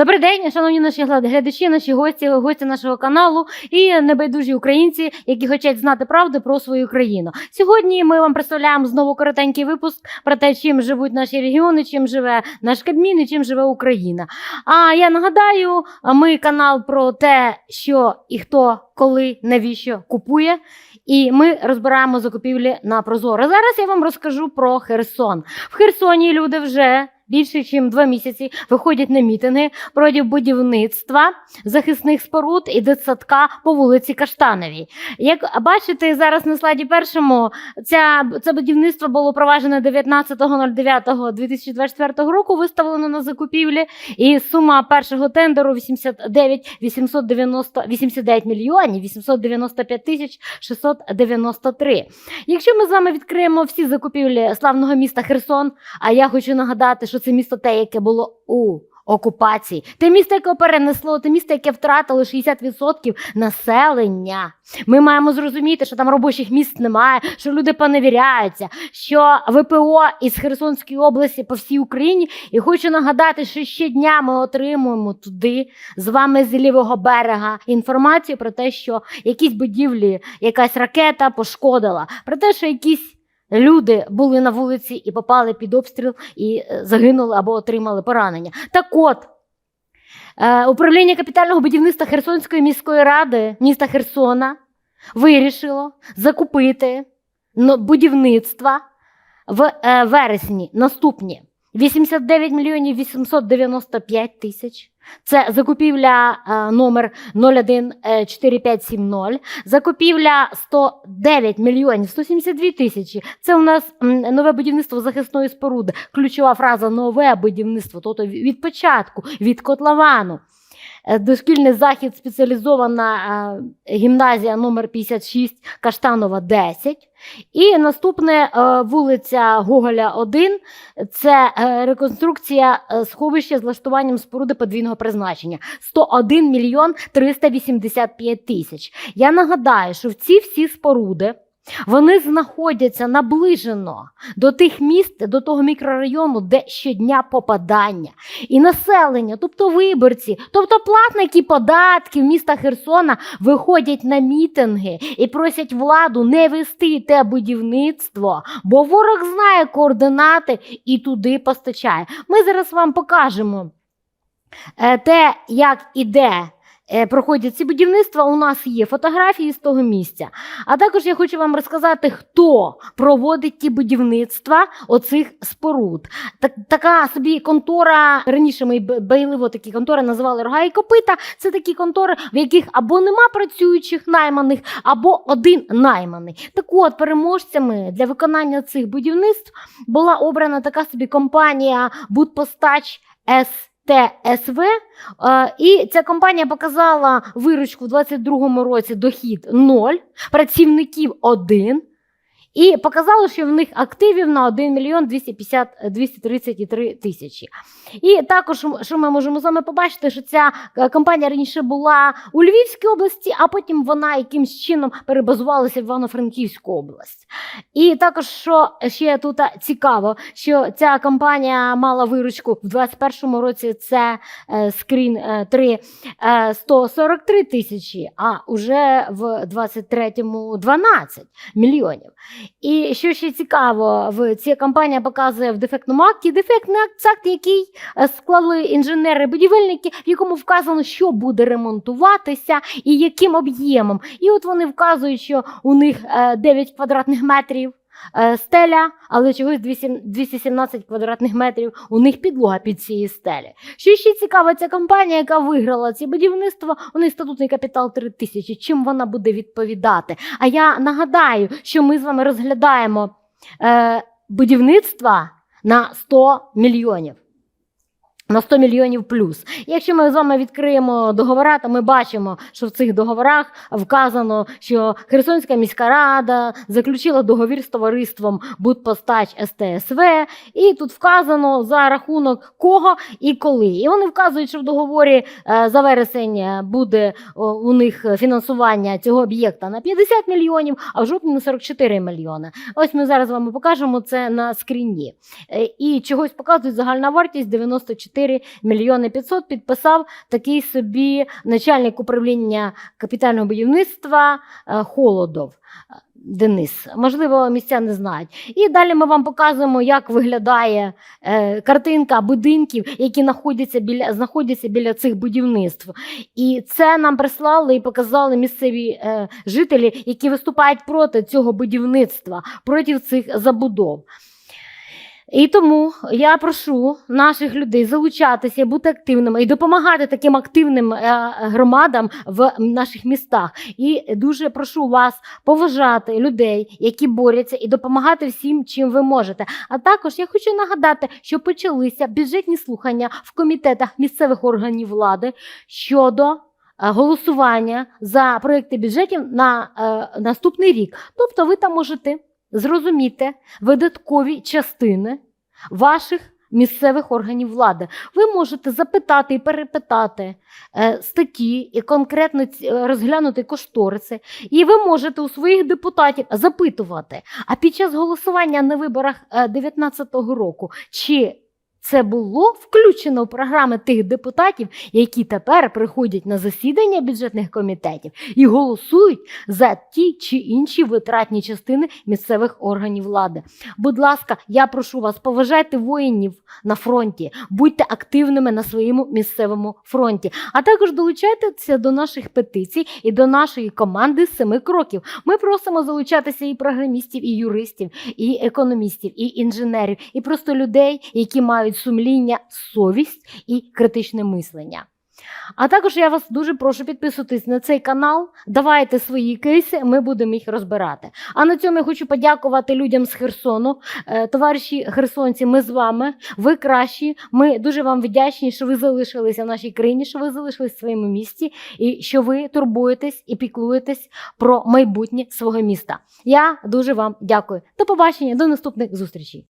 Добрий день, шановні наші глядачі, наші гості, гості нашого каналу і небайдужі українці, які хочуть знати правду про свою країну. Сьогодні ми вам представляємо знову коротенький випуск про те, чим живуть наші регіони, чим живе наш Кабмін і чим живе Україна. А я нагадаю, ми канал про те, що і хто, коли, навіщо купує. І ми розбираємо закупівлі на Прозоро. Зараз я вам розкажу про Херсон. В Херсоні люди вже більше ніж два місяці виходять на мітинги проти будівництва захисних споруд і дитсадка по вулиці Каштановій. Як бачите зараз на слайді першому, ця, це будівництво було проваджено 19.09.2024 року, виставлено на закупівлі, і сума першого тендеру 89 890, 89 мільйонів 895 тисяч 693. Якщо ми з вами відкриємо всі закупівлі славного міста Херсон, а я хочу нагадати, що це місто те, яке було у окупації, те місто, яке перенесло, те місто, яке втратило 60% населення. Ми маємо зрозуміти, що там робочих місць немає, що люди поневіряються, що ВПО із Херсонської області по всій Україні. І хочу нагадати, що щодня ми отримуємо туди з вами з лівого берега інформацію про те, що якісь будівлі, якась ракета пошкодила, про те, що якісь. Люди були на вулиці і попали під обстріл і е, загинули або отримали поранення. Так от, е, управління капітального будівництва Херсонської міської ради міста Херсона вирішило закупити будівництва в е, вересні наступні 89 мільйонів 895 тисяч. Це закупівля е, номер 014570, закупівля 109 мільйонів 172 тисячі. Це у нас нове будівництво захисної споруди. Ключова фраза нове будівництво, тобто від початку, від котловану. Е, Дошкільний захід спеціалізована е, гімназія номер 56 Каштанова 10. І наступне е, вулиця Гоголя 1 це реконструкція сховища з влаштуванням споруди подвійного призначення 101 мільйон 385 тисяч. Я нагадаю, що в ці всі споруди вони знаходяться наближено до тих міст, до того мікрорайону, де щодня попадання. І населення, тобто виборці, тобто платники податків міста Херсона виходять на мітинги і просять владу не вести те будівництво, бо ворог знає координати і туди постачає. Ми зараз вам покажемо е, те, як іде. Е, Проходять ці будівництва, у нас є фотографії з того місця. А також я хочу вам розказати, хто проводить ті будівництва оцих споруд. Так, така собі контора, раніше ми б- байливо такі контори називали рога і копита. Це такі контори, в яких або нема працюючих найманих, або один найманий. Так от, переможцями для виконання цих будівництв була обрана така собі компанія Будпостач СТСВ. Е, І ця компанія показала виручку в 2022 році дохід 0, працівників 1. І показало, що в них активів на 1 мільйон 250 233 тисячі. І також, що ми можемо з вами побачити, що ця е, компанія раніше була у Львівській області, а потім вона якимсь чином перебазувалася в Івано-Франківську область. І також, що ще тут цікаво, що ця компанія мала виручку в 2021 році. Це е, скрін е, 3 е, 143 тисячі, а уже в 23-му 12 мільйонів. І що ще цікаво, в ця компанія показує в дефектному акті дефектний акт, який е, склали інженери-будівельники, в якому вказано, що буде ремонтуватися і яким об'ємом. І от вони вказують, що у них е, 9 квадратних метрів. Е, Стеля, але чогось 200 217 квадратних метрів у них підлога під цією стелі. Що ще цікаво, ця компанія, яка виграла ці будівництво, у неї статутний капітал 3 тисячі. Чим вона буде відповідати? А я нагадаю, що ми з вами розглядаємо е, будівництва на 100 мільйонів. На 100 мільйонів плюс. Якщо ми з вами відкриємо договори, то ми бачимо, що в цих договорах вказано, що Херсонська міська рада заключила договір з товариством Будпостач СТСВ, і тут вказано за рахунок кого і коли. І вони вказують, що в договорі е, за вересень буде у них фінансування цього об'єкта на 50 мільйонів, а в жовтні на 44 мільйони. Ось ми зараз вам покажемо це на скріні. Е, І чогось показують загальна вартість 94 4 мільйони 500 підписав такий собі начальник управління капітального будівництва е, Холодов. Денис, можливо, містяни знають. І далі ми вам показуємо, як виглядає е, картинка будинків, які знаходяться біля, знаходяться біля цих будівництв. І це нам прислали і показали місцеві е, жителі, які виступають проти цього будівництва, проти цих забудов. І тому я прошу наших людей залучатися, бути активними і допомагати таким активним е, громадам в наших містах. І дуже прошу вас поважати людей, які борються, і допомагати всім, чим ви можете. А також я хочу нагадати, що почалися бюджетні слухання в комітетах місцевих органів влади щодо. е, Голосування за проекти бюджетів на е, наступний рік. Тобто ви там можете зрозуміти видаткові частини ваших місцевих органів влади. Ви можете запитати і перепитати е, статті і конкретно е, розглянути кошториси. І ви можете у своїх депутатів запитувати, а під час голосування на виборах 2019 року, чи це було включено в програми тих депутатів, які тепер приходять на засідання бюджетних комітетів і голосують за ті чи інші витратні частини місцевих органів влади. Будь ласка, я прошу вас, поважайте воїнів на фронті, будьте активними на своєму місцевому фронті, а також долучайтеся до наших петицій і до нашої команди семи кроків. Ми просимо залучатися і програмістів, і юристів, і економістів, і інженерів, і просто людей, які мають сумління, совість і критичне мислення. А також я вас дуже прошу підписуватись на цей канал, давайте свої кейси, ми будемо їх розбирати. А на цьому я хочу подякувати людям з Херсону. Е, Товариші херсонці, ми з вами. Ви кращі. Ми дуже вам вдячні, що ви залишилися в нашій країні, що ви залишились в своєму місті, і що ви турбуєтесь і піклуєтесь про майбутнє свого міста. Я дуже вам дякую. До побачення, до наступних зустрічей.